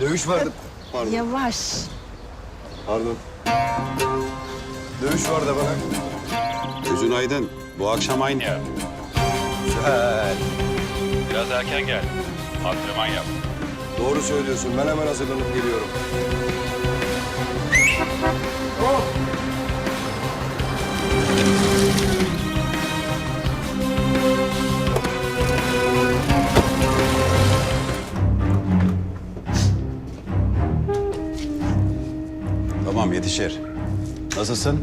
Dövüş vardı. Pardon. Yavaş. Pardon. Dövüş vardı bana. Gözün aydın. Bu akşam aynı yer. Güzel. Biraz erken gel. Antrenman yap. Doğru söylüyorsun. Ben hemen hazırlanıp geliyorum. Tamam yetişir. Nasılsın?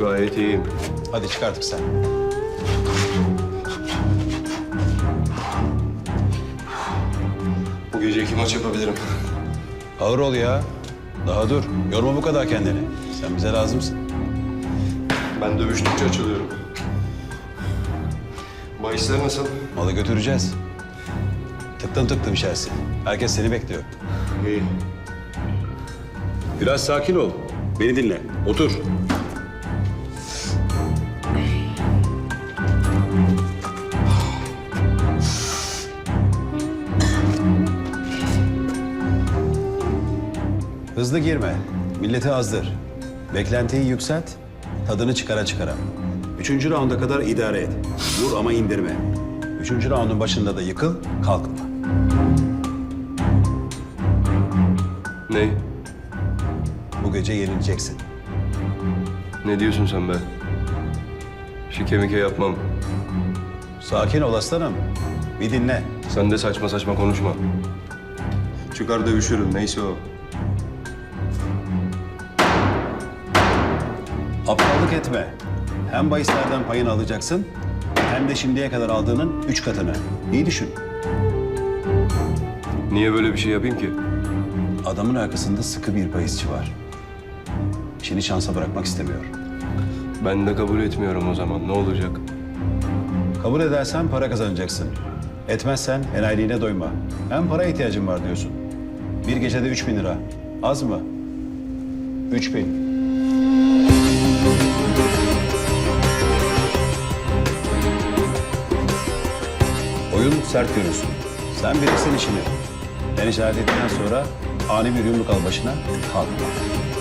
Gayet iyiyim. Hadi çık artık sen. Bu gece iki maç yapabilirim. Ağır ol ya. Daha dur. Yorma bu kadar kendini. Sen bize lazımsın. Ben dövüştükçe açılıyorum. Bahisler nasıl? Malı götüreceğiz. Tıktım tıktım içerisi. Herkes seni bekliyor. İyi. Biraz sakin ol. Beni dinle. Otur. Hızlı girme. Milleti azdır. Beklentiyi yükselt. Tadını çıkara çıkara. Üçüncü raunda kadar idare et. Vur ama indirme. Üçüncü raundun başında da yıkıl, kalkma. Ne? Bu gece yenileceksin. Ne diyorsun sen be? Şike mike yapmam. Sakin ol aslanım. Bir dinle. Sen de saçma saçma konuşma. Çıkar dövüşürüm neyse o. Aptallık etme. Hem bahislerden payını alacaksın hem de şimdiye kadar aldığının üç katını. İyi düşün. Niye böyle bir şey yapayım ki? Adamın arkasında sıkı bir bahisçi var. İşini şansa bırakmak istemiyor. Ben de kabul etmiyorum o zaman. Ne olacak? Kabul edersen para kazanacaksın. Etmezsen enayiliğine doyma. Hem para ihtiyacın var diyorsun. Bir gecede üç bin lira. Az mı? Üç bin. Oyun sert görünsün. Sen bilirsin işini. Ben işaret ettikten sonra ani bir yumruk al başına, kalkma.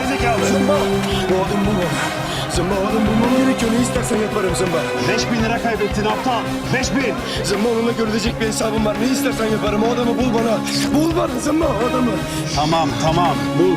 Gerizekalı? Zımba! Bu adam bu mu? Zımba o adam bulmam gerekiyor. Ne istersen yaparım Zımba. 5000 lira kaybettin aptal. 5000. Zımba onunla görülecek bir hesabım var. Ne istersen yaparım. O adamı bul bana. Bul bana Zımba o adamı. Tamam tamam bul.